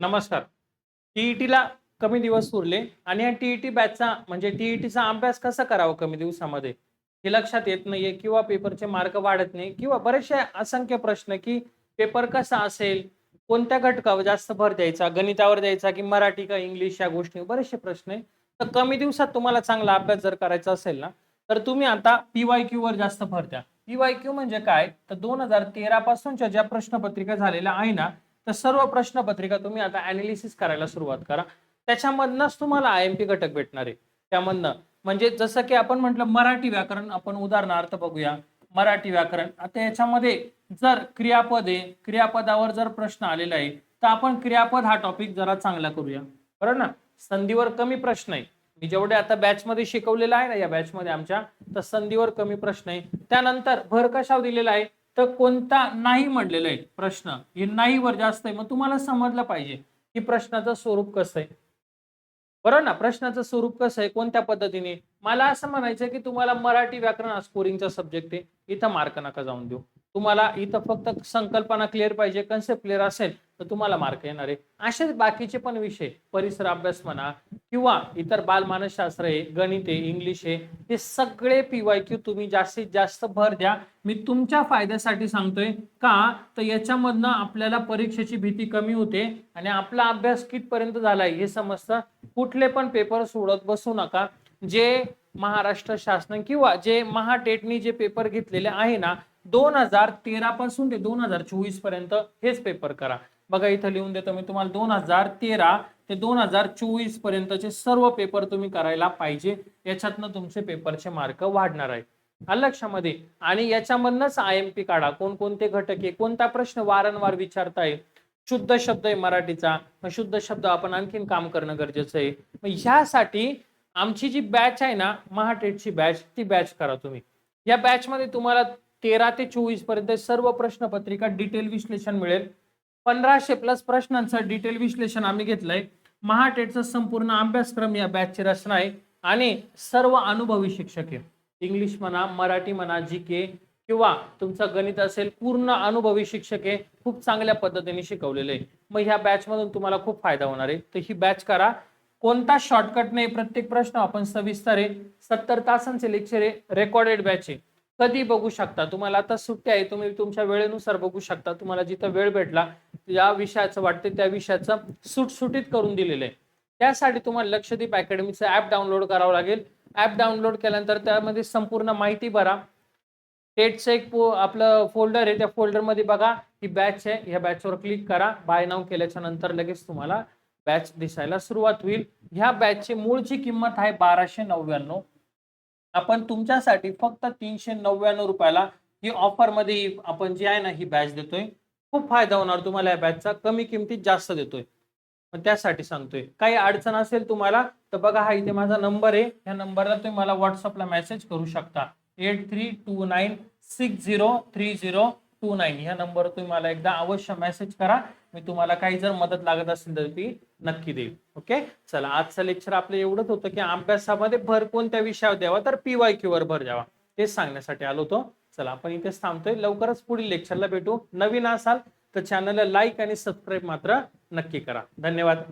नमस्कार. टीईटीला कमी दिवस उरले आणि या टीईटी बॅचचा म्हणजे टीईटीचा अभ्यास कसा करावा कमी दिवसामध्ये? हे लक्षात येत नाहीये किंवा पेपरचे मार्क वाढत नाही किंवा बरेचसे असंख्य प्रश्न की पेपर कसा असेल कोणत्या घटकावर जास्त भर द्यायचा गणितावर द्यायचा की मराठी का इंग्लिश या गोष्टी बरेचसे प्रश्न आहे. तर कमी दिवसात तुम्हाला चांगला अभ्यास जर करायचा असेल ना तर तुम्ही आता पीवाय क्यू वर जास्त भर द्या. पीवाय क्यू म्हणजे काय? तर दोन हजार तेरा पासूनच्या ज्या प्रश्नपत्रिका झालेल्या आहे ना तर सर्व प्रश्नपत्रिका तुम्ही आता अनालिसिस करायला सुरुवात करा. त्याच्यामधनच तुम्हाला आय एम पी घटक भेटणार आहे. त्यामधनं. म्हणजे जसं की आपण म्हटलं मराठी व्याकरण आपण उदाहरणार्थ बघूया. मराठी व्याकरण. आता याच्यामध्ये जर क्रियापद आहे क्रियापदावर जर प्रश्न आलेला आहे तर आपण क्रियापद हा टॉपिक जरा चांगला करूया. बरोबर ना? संधीवर कमी प्रश्न आहे. मी जेवढे आता बॅचमध्ये शिकवलेलं आहे ना या बॅचमध्ये आमच्या तर संधीवर कमी प्रश्न आहे. त्यानंतर भर कशावर दिलेला आहे. तर कोणता नाही म्हटलेलं आहे? प्रश्न. हे नाही वर जास्त आहे. मग तुम्हाला समजलं पाहिजे की प्रश्नाचं स्वरूप कसं आहे. बरोबर ना? प्रश्नाचं स्वरूप कसं आहे? कोणत्या पद्धतीने? मला असं म्हणायचं की तुम्हाला मराठी व्याकरण स्कोरिंगचा सब्जेक्ट आहे. इथं मार्क नका जाऊन देऊ. तुम्हाला इथं फक्त संकल्पना क्लिअर पाहिजे कन्सेप्ट क्लिअर असेल तर तुम्हाला मार्क येणार आहे. असेच बाकीचे पण विषय. परिसर अभ्यास म्हणा किंवा इतर बालमानसशास्त्र आहे गणित आहे इंग्लिश आहे हे सगळे पीवाय क्यू तुम्ही जास्तीत जास्त भर द्या. मी तुमच्या फायद्यासाठी सांगतोय का? तर याच्यामधनं आपल्याला परीक्षेची भीती कमी होते आणि आपला अभ्यास कितपर्यंत झालाय हे समजतं. कुठले पण पेपर सोडत बसू नका. जे महाराष्ट्र शासन किंवा जे महाटेटनी जे पेपर घेतलेले आहे ना दोन हजार तेरा पासून ते दोन हजार चोवीसपर्यंत हेच पेपर करा. बघा इथं लिहून देतो मी तुम्हाला. दोन हजार तेरा ते दोन हजार चोवीस पर्यंतचे सर्व पेपर तुम्ही करायला पाहिजे. याच्यातनं तुमचे पेपरचे मार्क वाढणार आहे लक्षामध्ये? आणि याच्यामधनच आय एम पी काढा. कोणकोणते घटक आहे? कोणता प्रश्न वारंवार विचारताय शुद्ध शब्द आहे मराठीचा. मग शुद्ध शब्द आपण आणखीन काम करणं गरजेचं आहे. मग ह्यासाठी आमची जी बॅच आहे ना महाटेटची बॅच ती बॅच करा तुम्ही. या बॅचमध्ये तुम्हाला तेरा ते चोवीसपर्यंत सर्व प्रश्नपत्रिका डिटेल विश्लेषण मिळेल. पंधराशे प्लस प्रश्नांचं डिटेल विश्लेषण आम्ही घेतलंय. महाटेटचा संपूर्ण अभ्यासक्रम या बॅचची रचना आहे. आणि सर्व अनुभवी शिक्षक आहे. इंग्लिश म्हणा मराठी म्हणा जी के किंवा तुमचं गणित असेल पूर्ण अनुभवी शिक्षक आहे. खूप चांगल्या पद्धतीने शिकवलेले आहे. मग ह्या बॅच मधून तुम्हाला खूप फायदा होणार आहे. तर ही बॅच करा. कोणता शॉर्टकट नाही? प्रत्येक प्रश्न आपण सविस्तर आहे. सत्तर तासांचे लेक्चर आहे. रेकॉर्डेड बॅच आहे. कधी बघू शकता. तुम्हाला आता सुट्टी आहे तुम्ही तुमच्या वेळेनुसार बघू शकता. तुम्हाला जिथं वेळ भेटला या विषयाचं वाटते त्या विषयाचं सुटसुटीत करून दिलेलं आहे त्यासाठी तुम्हाला लक्षदीप अकॅडमीचं ऍप डाउनलोड करावं लागेल. ऍप डाउनलोड केल्यानंतर त्यामध्ये संपूर्ण माहिती भरा. टेटचं एक पो आपलं फोल्डर आहे त्या फोल्डरमध्ये बघा ही बॅच आहे. ह्या बॅचवर क्लिक करा. बाय नाव केल्याच्यानंतर लगेच तुम्हाला बॅच दिसायला सुरुवात होईल. ह्या बॅचची मूळची किंमत आहे बाराशे नव्याण्णव. आपण तुमच्यासाठी फक्त तीनशे नव्याण्णव रुपयाला ही ऑफरमध्ये आपण जी आहे ना ही बॅच देतोय. खूप फायदा होणार तुम्हाला या बॅचचा कमी किमतीत जास्त देतोय. पण त्यासाठी सांगतोय. काही अडचण असेल तुम्हाला तर बघा हा इथे माझा नंबर आहे. या नंबरला तुम्ही मला व्हॉट्सअपला मेसेज करू शकता. Eight three two nine six zero three zero two nine ह्या नंबर तुम्ही मला एकदा अवश्य मेसेज करा. मी तुम्हाला काही जर मदत लागत असेल तर ती नक्की देईल. ओके चला आजचं लेक्चर आपलं एवढंच होतं की अभ्यासामध्ये भर कोणत्या विषयावर द्यावा तर पीवाय क्यू वर भर द्यावा. तेच सांगण्यासाठी आलो होतो. चला आपण इथेच थांबतोय. लवकरच पुढील लेक्चरला भेटू. नवीन असाल तर चॅनलला लाईक आणि सबस्क्राईब मात्र नक्की करा. धन्यवाद.